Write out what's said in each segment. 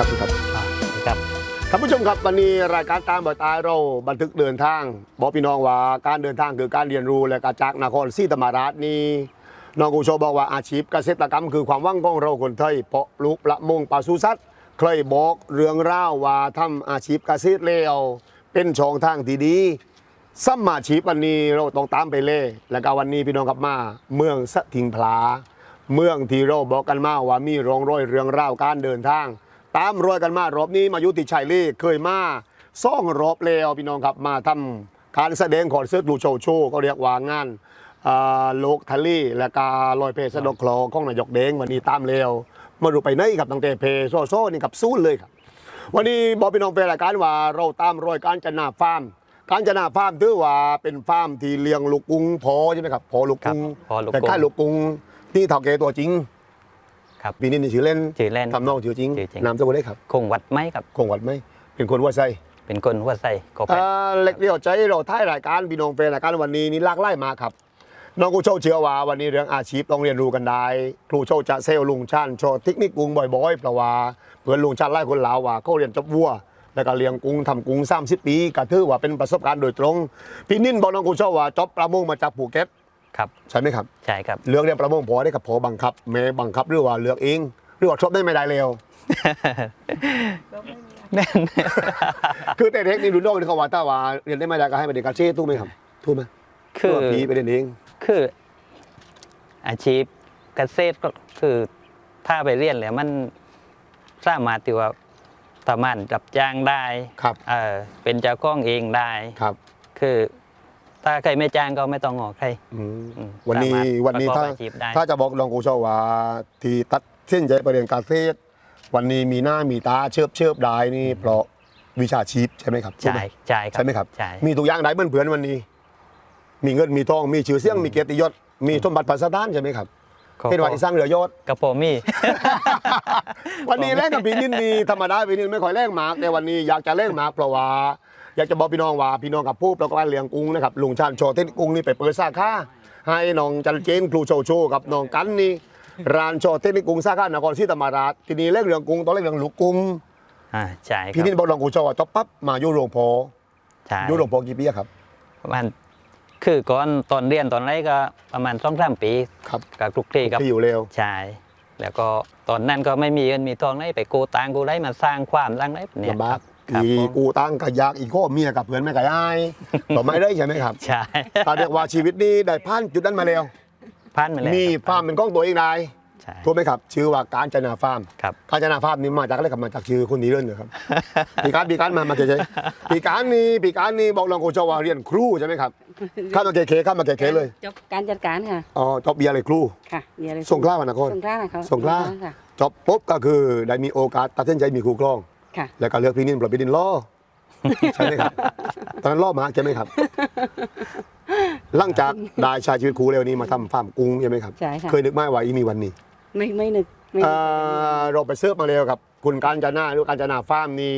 ครับพี่ครับอ่าครับท่านผู้ชมครับวันนี้รายการตามบ่อยตายเราบันทึกเดินทางบอกพี่น้องว่าการเดินทางคือการเรียนรู้และการจากนครศรีธรรมราชนี้น้องกูโชบอกว่าอาชีพเกษตรกรรมคือความหว่างของเราคนไทยเพาะปลูกประมงปศุสัตว์เคยบอกเรื่องราวว่าทำอาชีพเกษตรแล้วเป็นช่องทางที่ดีสมมาชีพวันนี้เราต้องตามไปเล่แล้วก็วันนี้พี่น้องกลับมาเมืองสะทิงพลาเมืองที่เราบอกกันมาว่ามีร่องรอยเรื่องราวการเดินทาง ตามรอยกันมารอบนี้มายุติชัยเล่เคยมาซ่องรอบแล้วพี่น้องครับมาทำการแสดงคอนเสิร์ตลูโชว์โชว์ก็เรียกว่างานโลกทะเลและกาลอยเพสะดอกคลอของนายกเด้งวันนี้ตามแล้วมาดูไปไหนครับตั้งแต่เพโซโซนี่กับซูนเลยครับวันนี้บอกพี่น้องเป็นรายการว่าเราตามรอยการจนาฟาร์มการจนาฟาร์มถือว่าเป็นฟาร์มที่เลี้ยงลูกกุ้งพอใช่ไหมครับพอลูกกุ้งครับพลูกกุ้งแต่ค่าลูกกุ้งที่เท่าแก่ตัวจริง ครับปีนี้นี่ชื่อเล่นชื่อเล่นทำนองชื่อจริงชื่อจริง นามสกุลได้ครับคงวัดไหมครับ คงวัดไหมเป็นคนว่าไซเป็นคนหัวไส้ก็เป็น อ่าเล็กเดียวใจเราท้ายรายการพี่น้องเป็นรายการวันนี้นี่หลากหลายมากครับน้องกูโชว์เชื่อว่าวันนี้เรื่องอาชีพต้องเรียนรู้กันได้ ครูโชว์จะเซลล์ลุงชันโชว์เทคนิคกุ้งบ่อยๆเพราะว่าเพื่อนลุงชันไล่คนลาวว่าเขาเรียนจบวัว แล้วก็เลี้ยงกุ้งทำกุ้ง30 ปีก็ถือว่าเป็นประสบการณ์โดยตรงพี่นิ่นบอกน้องกูโชว์ว่าจบประมงมาจากภูเก็ต ครับ ใช่ไหมครับ ใช่ครับ เลือกเรียนประมงพอได้กับพอบังคับแม่บังคับหรือว่าเลือกเองหรือว่าชอบได้ไม่ได้เร็วแน่นคือแต่เด็กนี่รุ่นน้องนี่เขาว่าถ้าว่าเรียนได้ไม่ได้ก็ให้ไปเรียนการเช่ถูกไหมครับถูกไหมคือว่าผีไปเรียนเองคือ อาชีพเกษตรก็คือถ้าไปเรียนแล้วมันสามารถที่ว่าสามารถรับจ้างได้ครับเออเป็นเจ้าของเองได้ครับ คือ ถ้าใครไม่จ้างก็ไม่ต้องงอใคร อืมอืมวันนี้สามารถวันนี้ประกอบถ้าอาชีพได้ ถ้าจะบอกลองกูชอบว่า ที่ตัดเส้นใจไปเรียนการเทศวันนี้มีหน้ามีตาเชิบเชิบได้นี่เพราะวิชาชีพใช่ไหมครับถูกใช่ไหมใช่ครับใช่ไหมครับ ใช่ มีทุกอย่างได้เพื่อนเพื่อนวันนี้ มีเงินมีทองมีชื่อเสียงมีเกียรติยศมีสมบัติพัสถานใช่ไหมครับก็เป็นว่าอีสร้างเหลือยศกระโปรงมีวันนี้แลกกับพี่นินมีธรรมดาพี่นินไม่ค่อยแลกหมากแต่วันนี้อยากจะแลกหมากเพราะว่า อยากจะบอกพี่น้องว่าพี่น้องกับผู้ประกอบการเลี้ยงกุ้งนะครับลุงชาญโชว์เทคนิคกุ้งนี่ไปเปิดสาขาให้น้องจันเจนครูโชว์โชว์กับน้องกันนี่ร้านโชว์เทคนิคกุ้งสาขานครศรีธรรมราชทีนี้เล่นเรื่องกุ้งตอนเล่นเรื่องลูกกุ้งอ่าใช่คพี่รับนินบอกลองกูโชว์ว่าจบปั๊บมาอยู่โรงพอใช่อยู่โรงพอกี่ปีอะครับประมาณคือก่อนตอนเรียนตอนแรกก็ประมาณสองสามปีครับกับคลุกคลีกับที่อยู่เร็วใช่แล้วก็ตอนนั้นก็ไม่มีเงินมีทองได้ไปโกตังกูได้มาสร้างความสร้างได้เนี่ยลำบาก ครับอีผม กูตั้งกะยากอีกข้อเมียกับเพื่อนไม่กะยายต่อไม่ได้ใช่ไหมครับใช่ตาเรียกว่าชีวิตนี้ได้ผ่านจุดนั้นมาแล้วพันมาแล้วมีครับฟาร์มเป็นของตัวเองได้ใช่ถูกไหมครับ ชื่อว่าการจนาฟาร์ม ครับ การจนาฟาร์มนี่มาจากอะไรครับมาจากชื่อคนนี้เลยนะครับ ปีการปีการมามาเฉยๆปีการนี่ปีการนี่บอกลองโกชว่าเรียนครูใช่ไหมครับข้ามมาเก๋ๆข้ามมาเก๋ๆเลยจบการจัดการค่ะ อ๋อจบเบียร์เลยครูค่ะเดี๋ยวเลยส่งกล้าวันนครสงขลานะครับสงขลาค่ะจบปุ๊บก็คือได้มีโอกาสตัดสินใจมีครูกล้อง ค่ะ แล้วก็เลือกพี่นินปล่อยพี่นินล่อใช่ไหมครับ ตอนนั้นล่อมาใช่ไหมครับ หลังจากได้ชายชีวิตครูเร็วนี้มาทำฟาร์มกุ้งใช่ไหมครับ ใช่ค่ะ เคยนึกไหมว่าอีมีวันนี้ไม่ไม่นึกไม่นึเอ่กอเราไปเสิร์ฟมาแล้วครับ คุณการจนาหรือการจนาฟาร์มนี่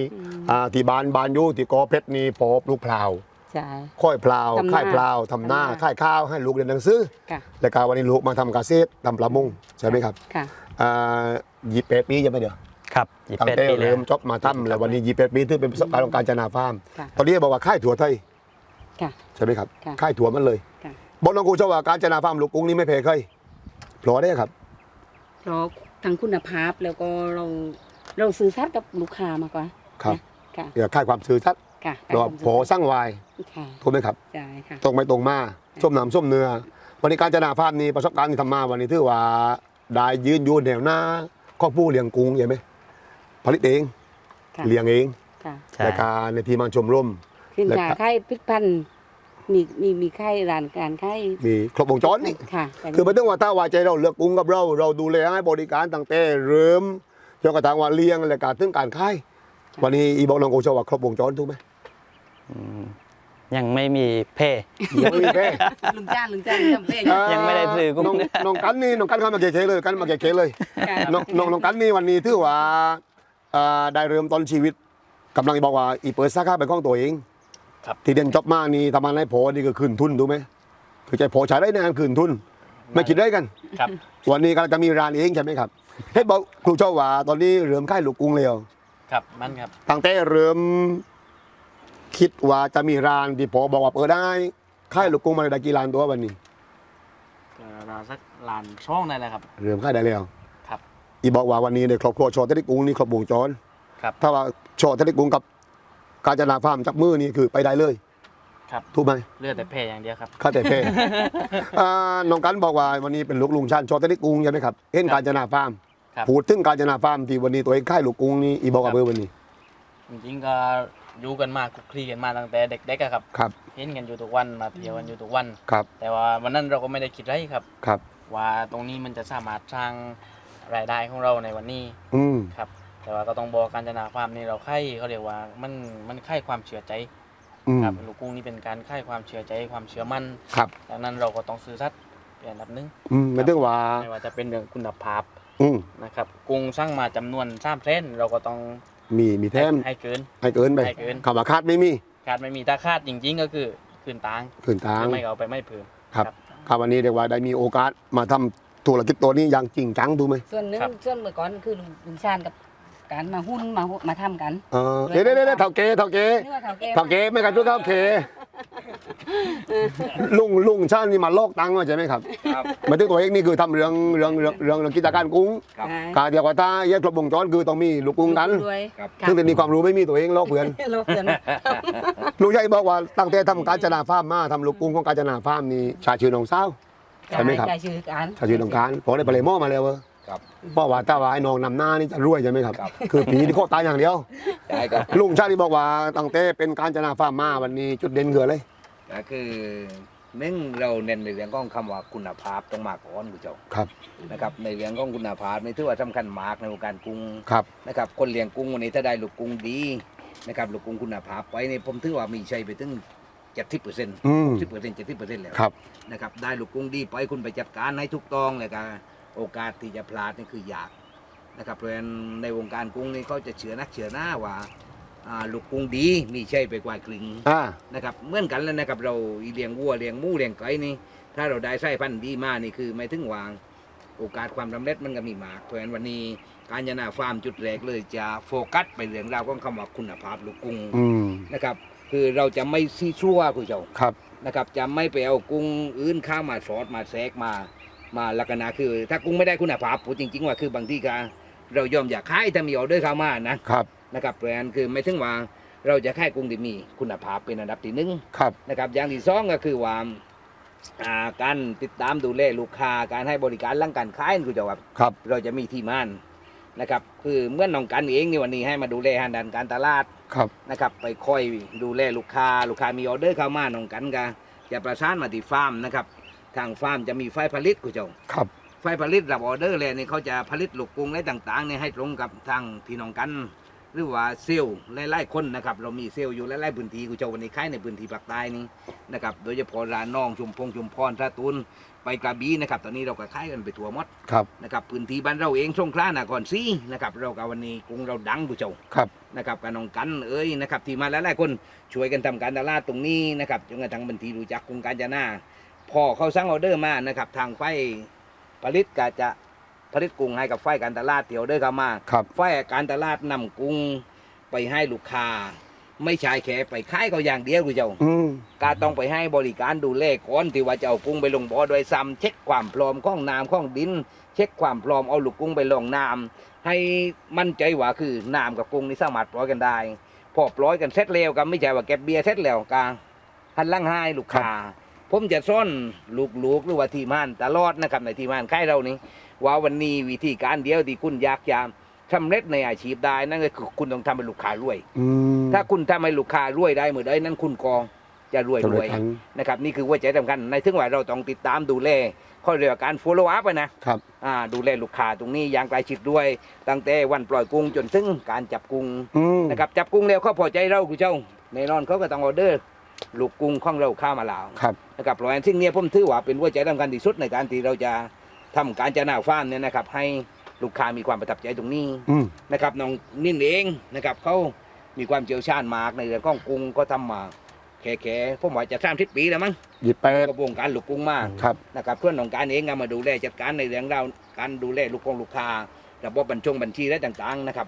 อ่าที่บานบานอยูที่กอเพชรนี่พอปลูกพลาว ใช่ ค่อยพลาวทำนาค่ายพลาวทำหน้าทำนาค่ายข้าวให้ลูกเรียนหนังสือค่ะ แล้วก็วันนี้ลูกมาทำเกษตรทำประมงใช่ไหมครับค่ะ อ่ายี่สิบปียังไม่เดียว ครับยี่ตั้งสิบแต่ปีแล้เริ่วมจบมาทำแล้ววันนี้ยี่สิบปีถือเป็นประสบการณ์ของการจนาฟาร์มค่ะตอนนี้บอกว่าค่ายถั่วไทยค่ะใช่ไหมครับค่ะค่ายถั่วมันเลยค่ะ บอกน้องกูเจ้าว่าการจนาฟาร์มลูกกุ้งนี่ไม่แพ้ใครเพราะได้ครับ เพราะทั้งคุณภาพแล้วก็เราเราซื้อสัตย์กับลูกค้ามากกว่าครับนะค่ะเดี๋ยวค่ายความซื่อสัตย์ค่ะรอโผสร้างวายค่ะถูกไหมครับ ใช่ค่ะ ตรงไปตรงมาส้มน้ำส้มเนื้อวันนี้การจนาภาพนี้ประสบการณ์ที่ทำมาวันนี้ถือว่าได้ยืนอยู่แนวหน้าข้อผู้เลี้ยงกุ้งใช่ไหม ผลิตเอง ค่ะเลี้ยงเองค่ะใช่รายการในทีมงานชมรมสินแล้วค้าก็ไข่พิษพันธุ์มีมีมีไข่ร้านการไข่มีครบวงจรนี่ ค่ะคือไม่ต้องว่าถ้าว่าใจเราเลือกกุ้งกับเรา เราดูแลให้บริการตั้งแต่เริ่มจนกระทั่งว่าเลี้ยงและการถึงการขายวันนี้อีบอกน้องโกชว่าครบวงจรถูกไหมอืมยังไม่มีเพ่ ยังไม่มีแพ้ลุงจ้านลุงจ้านจำเป็นยังไม่ได้ซื้อกุ้ง น้องน้องกันนี่น้องกันเข้ามาเก๋ๆเลยกันมาเก๋ๆเลยค่ะน้องน้องน้องกันนี่วันนี้ถือว่า อ่าได้เริ่มต้นชีวิตกำลังบอกว่าอีเปิดสาขาเป็นของตัวเองครับ ที่เรียนจบมานี่ทำงานให้พอนี่ก็คืนทุนถูกไหมคือใจพอใช้ได้ในงานคืนทุนไม่คิดได้กัน ครับ วันนี้กำลังจะมีร้านเองใช่ไหมครับเฮ็ดบอกครูเจ้าว่าตอนนี้เริ่มค่ายลูกกรุงแล้วครับมันครับ ตั้งแต่เริ่มคิดว่าจะมีร้านที่พอบอกว่าเปิดได้ค่ายลูกกุ้งมาได้กี่ร้านตัววันนี้ก็ราวสักลานช่องได้แหละครับ เริ่มค่ายได้แล้วครับ อีบอกว่าวันนี้ในครอบครัวโชอเทนิกุ้งนี่ครบวงจรครับ ถ้าว่าโชอเทนิกุ้งกับกาญจนาฟาร์มจับมือนี่คือไปได้เลยครับถูกไหมเลือดแต่แพ้อย่างเดียวครับข้าแต่เพ่ อ่าน้องกันบอกว่าวันนี้เป็นลูกลุงชันโชอเทนิกุ้งใช่ไหมครับเห็นครับกาญจนาฟาร์มครับพูดถึงกาญจนาฟาร์มที่วันนี้ตัวเองค่ายลูกกุ้งนี่อีบอกว่าเบอร์วันนี้จริงๆก็อยู่กันมาคลุกคลีกันมาตั้งแต่เด็กๆอะครับครับเห็นกันอยู่ทุกวันมาเที่ยวกันอยู่ทุกวัน ครับแต่ว่าวันนั้นเราก็ไม่ได้คิดไรครับ ครับ ว่าตรงนี้มันจะสามารถสร้าง รายได้ของเราในวันนี้อืม ครับ แต่ว่าก็ต้องบอกการจนาความนี่เราค่ายเขาเรียกว่ามันมันค่ายความเชื่อใจอืม ครับลูกกุ้งนี่เป็นการค่ายความเชื่อใจความเชื่อมั่นครับ ดังนั้นเราก็ต้องซื้อสัตย์เป็นอันดับหนึ่งอืมไม่ถึงว่า ไม่ว่าจะเป็นเรื่องคุณภาพอืม นะครับกุ้งสร้างมาจำนวนสามเส้นเราก็ต้องมีมีแถมให้เกิน ให้เกินไปให้เกิน คำว่าคาดไม่มีขาดไม่มีถ้าคาดจริง ๆ ก็คือคืนตังค์ขืนทางหรือไม่ก็เอาไปไม่เพิ่ม ครับ ครับวันนี้เรียกว่าได้มีโอกาสมาทำ ธุรกิจตัวนี้อย่างจริงจังถูกไหมส่วนหนึงครับ ส่วนเมื่อก่อนคือลุงลุงชาญกับการมาหุ้นมาหุ้นมาทำกันเออเดี๋ยวเดี๋ยวเดี๋ยวเท่าเกเท่าเกนี่ว่าเท่าแก่เท่าเกไม่กันทุกครับเกลุงลุงชาตินี่มาโลกตังค์มาใช่ไหมครับครับหมายถึงตัวเองนี่คือทำเรื่องเรื่องเรื่องเรื่องเรื่องกิจการกุ้งครับใช่การเดียวกับตาแยกครบวงจรคือต้องมีลูกกุ้งกันด้วยครับครับซึ่งแต่มีความรู้ไม่มีตัวเองโลกเพื่อนโลกเพื่อนลุงใหญ่บอกว่าตั้งแต่ทำการจนาฟาร์มมาทำลูกกุ้งของการจนาฟาร์มนี่ชาชื่อน้องสาว ใช่ไหมครับใจชื่อการชาชื่อน้องการพอได้ไปเลยหม้อมาแล้วเว้ยครับ เพราะว่าถ้าว่าไอ้น้องนำหน้านี่จะรวยใช่ไหมครับ ครับ คือผีที่โคตรตายอย่างเดียว ใช่ครับลุงชาติที่บอกว่าตั้งแต่เป็นการจนาฟาร์มมาวันนี้จุดเด่นคืออะไรก็คือหนึ่งเราเน้นในเรื่องของคำว่าคุณภาพต้องมาก่อนคุณเจ้าครับ นะครับในเรื่องของคุณภาพนี่ถือว่าสำคัญมากในวงการกุ้งครับ นะครับคนเลี้ยงกุ้งวันนี้ถ้าได้ลูกกุ้งดีนะครับลูกกุ้งคุณภาพไปนี่ผมถือว่ามีชัยไปถึง เจ็ดสิบเปอร์เซ็นต์อืมสิบเปอร์เซ็นต์เจ็ดสิบเปอร์เซ็นต์แล้วครับ นะครับได้ลูกกุ้งดีไปคุณไปจัดการให้ถูกต้องเลยก็โอกาสที่จะพลาดนี่คือยากนะครับเพราะฉะนั้นในวงการกุ้งนี่เขาจะเชื่อนักเชื่อหน้าว่าอ่าลูกกุ้งดีมีชัยไปกว่ากลิงอ่า นะครับเหมือนกันแล้วนะครับเราเลี้ยงวัวเลี้ยงหมูเลี้ยงไก่นี่ถ้าเราได้ไส้พันธุ์ดีมากนี่คือไม่ถึงวางโอกาสความสำเร็จมันก็มีมาก เพราะฉะนั้นวันนี้การยนาฟาร์มจุดแรกเลยจะโฟกัสไปเรื่องราวของคำว่าคุณภาพลูกกุ้งอืม นะครับ คือเราจะไม่ซีชั่วคุณเจ้าครับ นะครับ จะไม่ไปเอากุ้งอื่นข้ามมาสอดมาแทรกมา มาลักษณะคือ ถ้ากุ้งไม่ได้คุณภาพพูดจริง ๆ ว่าคือบางที่ก็เรายอมอยากขายถ้ามีออเดอร์เข้ามานะครับนะครับเพราะฉะนั้นคือไม่ถึงว่าเราจะขายกุ้งที่มีคุณภาพเป็นอันดับที่หนึ่งครับนะครับ อย่างที่สองก็คือว่าอ่าการติดตามดูแลลูกค้าการให้บริการหลังการขายคือจะว่าครับ เราจะมีที่ม่านนะครับ คือเมื่อน้องกันเองในวันนี้ให้มาดูแลทางด้านการตลาด ครับ นะครับไปคอยดูแลลูกค้าลูกค้ามีออเดอร์เข้ามาน้องกันก็จะประสานมาที่ฟาร์มนะครับ ทางฟาร์มจะมีไฟผลิตกูเจ้าครับไฟผลิตรับออเดอร์เลยนี่เขาจะผลิตลูกกรุงอะไรต่างๆเนี่ยให้ตรงกับทางพี่น้องกัน หรือว่าเซลล์หลายๆคนนะครับ เรามีเซลล์อยู่หลายๆพื้นที่กูเจ้าวันนี้ขายในพื้นที่ภาคใต้นี่นะครับโดยเฉพาะร้านน้องชุมพงชุมพรท่าตูนไปกระบี่นะครับ ตอนนี้เราก็ขายกันไปทั่วหมดครับนะครับพื้นที่บ้านเราเองสงขลานครศรีนะครับ เราก็วันนี้กรุงเราดังกูเจ้าครับ นะครับกับน้องกันเอ้ยนะครับที่มาหลายๆคนช่วยกันทำการตลาดตรงนี้นะครับจนกระทั่งบันทีรู้จักกรุงการจนาพอเขาสั่งออเดอร์มานะครับทางไฟผลิตก็จะผลิตกุ้งให้กับไฟการตลาดที่ออเดอร์เข้ามาครับไฟการตลาดนำกุ้งไปให้ลูกค้า ไม่ใช่แค่ไปขายเขาอย่างเดียวคุณเจ้าอืมก็ต้องไปให้บริการดูแลก่อนที่ว่าจะเอากุ้งไปลงบ่อโดยซ้ำเช็คความพร้อมของน้ำของดิน เช็คความพร้อมเอาลูกกุ้งไปลงน้ำให้มั่นใจว่าคือน้ำกับกุ้งนี่สามารถปล่อยกันได้ พอปล่อยกันเสร็จแล้วก็ไม่ใช่ว่าเก็บเบียร์เสร็จแล้วกาหันหลังให้ลูกค้าผมจะซ่อนลูกๆหรือว่าทีมงานตลอดนะครับในทีมงานค่ายเรานี้ว่าวันนี้วิธีการเดียวที่คุณอยากจะ สำเร็จในอาชีพได้นั่นก็คือคุณต้องทำให้ลูกค้ารวย อืม ถ้าคุณทำให้ลูกค้ารวยได้เมื่อใดนั้นคุณกองจะรวยจะรรววยยทั้ง นะครับนี่คือหัว่าใจสำคัญในถึงว่าเราต้องติดตามดูแลเขาเรียกว่าการ follow up อะนะครับ อ่าดูแลลูกค้าตรงนี้อย่างใกล้ชิดด้วย ตั้งแต่วันปล่อยกุ้งจนถึงการจับกุ้งอืมนะครับจับกุ้งแล้วเขาพอใจเราคุณเจ้าแน่นอนเขาก็ต้องออเดอร์ลูกกุ้งของเราเข้ามาแล้ว ครับ นะครับเพราะฉะนั้นสิ่งเนี้ยผมถือว่าเป็นหัวใจสำคัญที่สุดในการที่เราจะทำการจะหน้าฟาร์มเนี่ยนะครับ ให้ ลูกค้ามีความประทับใจตรงนี้อืม นะครับน้องนิ่นเองนะครับเขามีความเชี่ยวชาญมากในเรื่องของกุ้งก็ทำมาแค่ๆผมว่าจะสามสิบปีแล้วมั้งหยิบแปดกับวงการลูกกุ้งมากครับ นะครับเพื่อนของการเองก็มาดูแลจัดการในเรื่องราวการดูแลลูกกงลูกค้าระบบบัญชงบัญชีและต่างๆนะครับ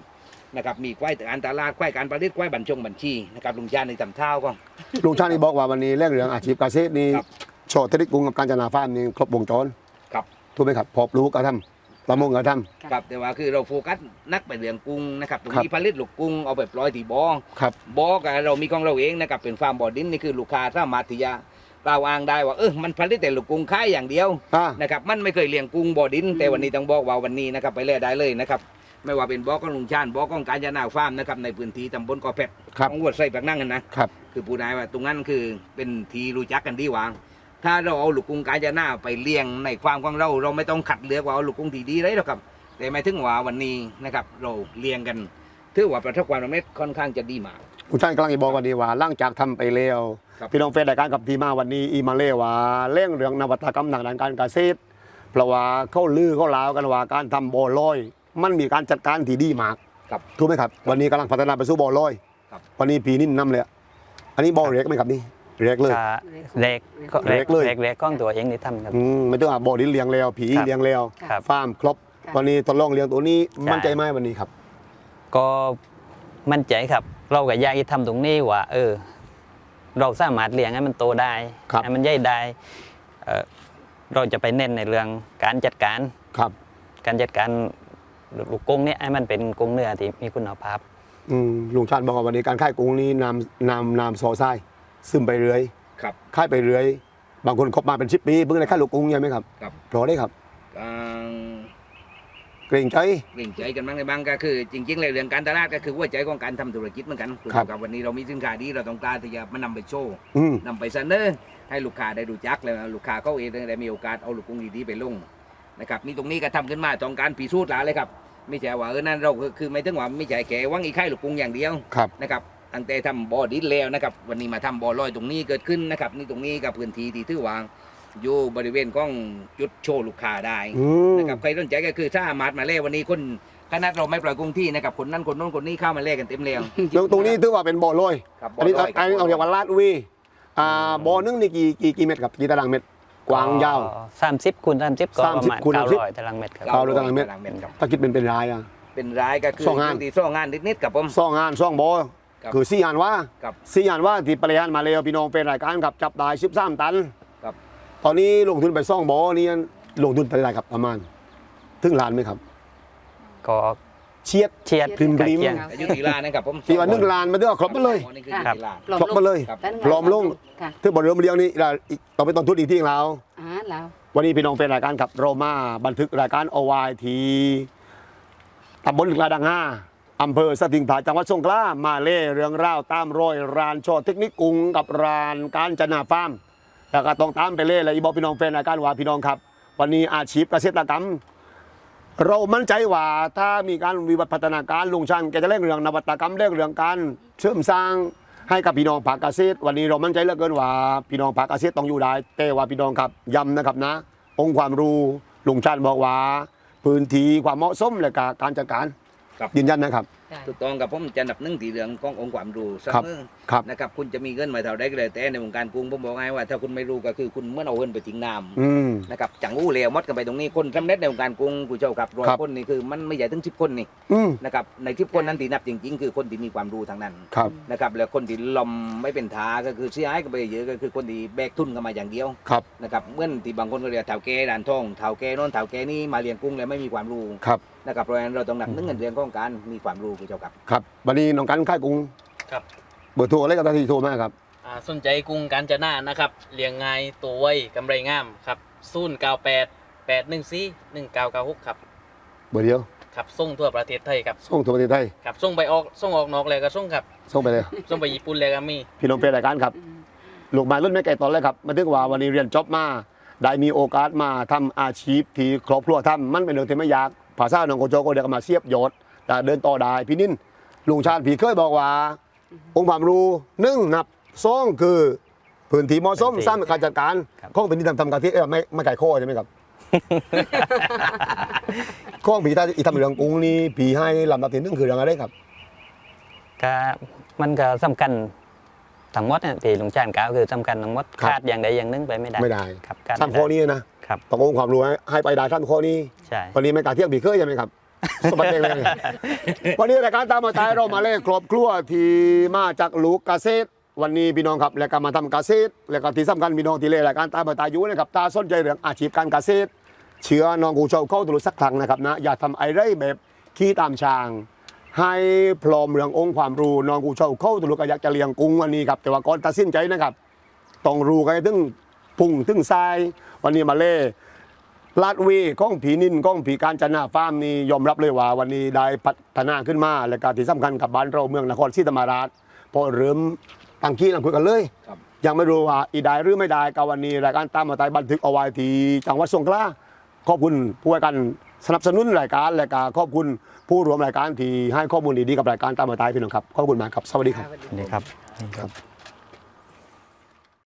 นะครับมีควายการตลาดควายการประดิษฐ์ควายบัญชงบัญชีนะครับลุงชาติในตำเท้าก็ ลุงชาตินี่บอกว่าวันนี้เรื่องเรื่องอาชีพเกษตรนี่ครับโชว์เทคนิคกรุงกับการจนาฟาร์มนี่ครบวงจรครับ ถูกไหมครับพอปลูกก็ทำ ประมงก็ท ครับแต่ว่าคือเราโฟกัสนักไปเรื่องกุ้งนะครับตรงครับนี้ผลิตลูกกุ้งเอาไปปล่อยที่บ่อำครับบ่อกับเรามีของเราเองนะครับเป็นฟาร์มบ่อดินนี่คือลูกค้าสามารถที่จะกล่าวอ้างได้ว่าเออมันผลิตแต่ลูกกุ้งขายอย่างเดียวอ่า นะครับมันไม่เคยเลี้ยงกุ้งบ่อดิน แต่วันนี้ต้องบอกว่าวันนี้นะครับไปเล่ได้เลยนะครับไม่ว่าเป็นบ่อของลุงชาญบ่อของการยานาฟาร์มนะครับในพื้นที่ตำบลกอแพดครับ ของวัดไส้ปากนั่งกันนะครับ คือผู้นายว่าตรงนั้นคือเป็นทีรู้จักกันดีหวาง ถ้าเราเอาลูกกุ้งกาญจนาไปเลี้ยงในความของเรา เราไม่ต้องขัดเลือกว่าเอาลูกกุ้งที่ดีเลยหรอกครับ แต่หมายถึงว่าวันนี้นะครับเราเลี้ยงกันถือว่าประสบความสำเร็จค่อนข้างจะดีมากลุงชาติกำลังจะบอกวันนี้ว่าหล่างจากทำไปแล้วครับ พี่น้องเฟซรายการกับทีมาวันนี้อีมาเล่ว่าเรื่องเรื่องนวัตกรรมทางด้านการเกษตรเพราะว่าเขาลือเขาลาวกันว่าการทำบ่อลอย มันมีการจัดการที่ดีมากครับ ถูกไหมครับ วันนี้กำลังพัฒนาไปสู่บ่อลอยครับ วันนี้ปีนี้นำเลยอะอันนี้บ่อเล็กไหมครับนี่ เล็กเลยก็เล็กก็เล็เล็กกเลย เล็กเล็กก้องตัวเองนี่ทำครับ อืมไม่ต้องอะบ่อดินเลี้ยงแล้วผีครับเลี้ยงแล้วครับฟาร์มครบค่ะวันนี้ทดลองเลี้ยงตัวนี้ใช่ มั่นใจไหมวันนี้ครับ ก็มั่นใจครับ เราก็อยากจะทำตรงนี้ว่า เออ เราสามารถเลี้ยงให้มันโตได้ครับ ให้มันใหญ่ได้เออเราจะไปเน้นในเรื่องการจัดการ ครับ การจัดการลูกกรงเนี่ยให้มันเป็นกรงเนื้อที่มีคุณภาพ อืมลุงชาญบอกว่าวันนี้การค่ายกุ้งนี้นำนำนำโซไซ ซึมไปเรื่อยครับ ค่ายไปเรื่อย บางคนคบมาเป็นชิปปีเพิ่งได้ค่ายลูกกุ้งใช่ไหมครับครับ เพราะได้ครับอ่าเกรงใจเล่งใจกันบ้างในบางก็คือ จริงๆเลยเรื่องการตลาดก็คือหัวใจของการทำธุรกิจเหมือนกันครับ กับวันนี้เรามีสินค้าดีเราต้องการที่จะมานำไปโชว์อืม นำไปเสนอให้ลูกค้าได้รู้จักแล้วลูกค้าเขาเองได้มีโอกาสเอาลูกกุ้งดีๆไปลงนะครับนี่ตรงนี้ก็ทำขึ้นมาต้องการพิสูจน์หลายเลยครับไม่ใช่ว่าเออนั่นเราคือคือไม่ถึงว่าไม่ใช่แค่หวังอีกไข่ลูกกุ้งอย่างเดียวครับ นะครับ ตั้งแต่ทำบ่อดินแล้วนะครับ วันนี้มาทำบ่อลอยตรงนี้เกิดขึ้นนะครับ นี่ตรงนี้กับพื้นที่ที่ถือวางอยู่บริเวณของจุดโชว์ลูกค้าได้อืมนะครับใครสนใจก็คือถ้าอามาดมาเล่วันนี้คนขนาดเราไม่ปล่อยกุ้งที่นะครับคนนั้นคนโน้นคนนี้เข้ามาเล่กันเต็มเลยตรงตรงนี้ถือว่าเป็นบ่อลอยครับอันนี้บ่ลยคอับนนี้เอาเรียกว่าลาดวีอ่าบ่อนึงนี่กี่กี่กี่เมตรครับกี่ตารางเมตรกว้างยาวสามสิบคูณสามสิบก็ประมาณ30คูณเก้า30ร้อยตารางเมตรครับเก้าร้อยตารางเมตรครับถ้าคิดเป็นเป็นรายอะเป็นรายก็คือสองงานที่สองงานนิดๆกับผมซ่องงานซ่องบ่อ ครับคือสี่งานว่าครับสี่งานว่าที่ปริยานมาเร็วพี่น้องเป็นรายการกับจับได้สิบสามตันครับ ตอนนี้ลงทุนไปซ่องบ่อนี่ลงทุนเท่าไหร่ครับประมาณถึงล้านไหมครับ ก็เชียดเชียดพิมพ์ใกล้พิมพ์เคียงอายุตีลานะครับผมที่ว่าหนึ่งล้านมาด้วยครบมาเลยนี่คือครับตีลาครบมาเลยครับพร้อมลงค่ะถ้าบ่เริ่มเลี้ยงนี่เราอีกต่อไปต้นทุนอีกที่ของเราอ่าแล้ววันนี้พี่น้องเป็นรายการกับโรมาบันทึกรายการเอาไว้ที่ตำบลกลาดังห้า อำเภอสติงผาจังหวัดสงขลามาเล่เรื่องราวตามรอยรานโชว์เทคนิคกุงกับรานการจนาฟาร์มแล้วก็ต้องตามไปเล่เลยอีบอกพี่น้องเป็นรายการว่าพี่น้องครับ วันนี้อาชีพเกษตรกรรม เรามั่นใจว่าถ้ามีการวิวัฒนาการลุงชันแกจะเล่นเรื่องนวัตกรรมเล่นเรื่องการเชื่อมสร้างให้กับพี่น้องภาคเกษตร วันนี้เรามั่นใจเหลือเกินว่าพี่น้องภาคเกษตรต้องอยู่ได้แต่ว่าพี่น้องครับย้ำนะครับนะ องค์ความรู้ลุงชันบอกว่า พื้นที่ความเหมาะสมและการจัดการ ครับ ยืนยันนะครับ ถูกต้องกับผมจะนับหนึ่งตีเรื่องขององค์ความรู้เสครับมอครับ นะครับคุณจะมีเงินมาเท่าใดก็แล้วแต่ในวงการกุ้งผมบอกไงว่า ถ้าคุณไม่รู้ก็คือคุณเมื่อเอาเงินไปทิ้งน้ำอืม นะครับจังอู้เลวมดกันไปตรงนี้คนสำเร็จในวงการกรุงกูเจ้าครับร้อยครับ คนนี่คือมันไม่ใหญ่ถึงสิบคนนี่อืมนะครับในสิบคนนั้นที่นับจริง ๆ คือคนที่มีความรู้ทางนั้น ครับ นะครับแล้วคนที่ลอมไม่เป็นทาก็คือเสียหายกันไปเยอะก็คือคนที่แบกทุนกันมาอย่างเดียวครับ นะครับเมื่อที่บางคนก็เรียกเถาแก่ด่านทองเถาแก่โน้นเถาแก่นี่มาเลี้ยงกุ้งแล้วไม่มีความรู้ครับ นะครับเพราะฉะนั้นเราต้องนับหนึ่งเรื่องของการมีความรู้กูเจ้าครับ ครับวันนี้น้องกันค่ายกรุงครับ เบอร์โทรอะไรกับที่โทรมาครับอ่าสนใจกุ้งกาญจนานะครับเลี้ยงง่ายตัวไวกำไรงามครับศูนย์เก้าแปดแปดหนึ่งสี่หนึ่งเก้าเก้าหกครับเบอร์เดียวครับส่งทั่วประเทศไทยครับส่งทั่วประเทศไทยครับส่งไปออกส่งออกนอกเลยก็ส่งครับส่งไปเลยส่งไปญี่ปุ่นเลยก็มีพี่น้องเป็นรายการครับลูกไม้รุ่นแม่ไก่ตอนเลยครับมาถึงว่าวันนี้เรียนจบมาได้มีโอกาสมาทำอาชีพที่ครอบครัวทำมันเป็นเรื่องที่ไม่ยาก ภาษาหนองโกโจก็เดียวกมาเสียบโยศแต่เดินต่อได้พี่นิ่นลุงชาติผีเคยบอกว่า องค์ความรู้หนึ่งนับสองคือพื้นที่เหมาะสมพื้นที่สร้างการจัดการครับข้องเป็นที่ทำทำการที่เอ้ยไม่ไม่ไก่ข้อใช่ไหมครับข้องผีตาอีทำเรื่องกรุงนี่ผีให้ลำดับที่หนึ่งคือเรื่องอะไรครับก็มันก็สำคัญทั้งหมดเนี่ยที่ลุงชานกล่าวคือสำคัญทั้งหมดครับขาดอย่างใดอย่างหนึงไปไม่ได้ไม่ได้ครับขาดสามไม่ข้อได้นี้นะ ครับต้ององค์ความรู้ให้ให้ไปได้สามข้อนี้ใช่วันนี้ไม่กล้าเที่ยงผีเคยใช่ไหมครับสบัดเองเลยวันนี้รายการตามมาตายเรามาเล่นครอบครัวที่มาจากลูกเกษตรวันนี้พี่น้องครับแล้วก็มาทำเกษตรแล้วก็ที่สำคัญพี่น้องที่เล่นรายการตามมาตายอยู่นะครับตาสนใจเรื่องอาชีพการเกษตร เชื่อน้องกูชาวเข้าตรุสักครั้งนะครับนะอย่าทำไอ้ไรแบบขี้ตามช้าง ให้พร้อมเรื่ององค์ความรู้น้องกูชาวเข้าตรุก็อยากจะเลี้ยงกุ้งวันนี้ครับแต่ว่าก่อนตัดสินใจนะครับต้องรู้กันให้ถึงพุ่งถึงทราย วันนี้มาเล่ลาดเวก้องผีนินก้องผีการจนาฟาร์มนี่ยอมรับเลยว่า วันนี้ได้พัฒนาขึ้นมา และการที่สำคัญกับบ้านเราเมืองนครศรีธรรมราชพอเริ่มตั้งขี้ลังคุยกันเลยครับยังไม่รู้ว่าอีได้หรือไม่ได้ก็วันนี้รายการตามมาตายบันทึกเอาไว้ที่จังหวัดสงขลาขอบคุณผู้ให้การสนับสนุนรายการและก็ขอบคุณผู้ร่วมรายการที่ให้ข้อมูลดีๆกับรายการตามมาตายพี่น้องครับขอบคุณมากครับสวัสดีครับนี่ครับนี่ครับ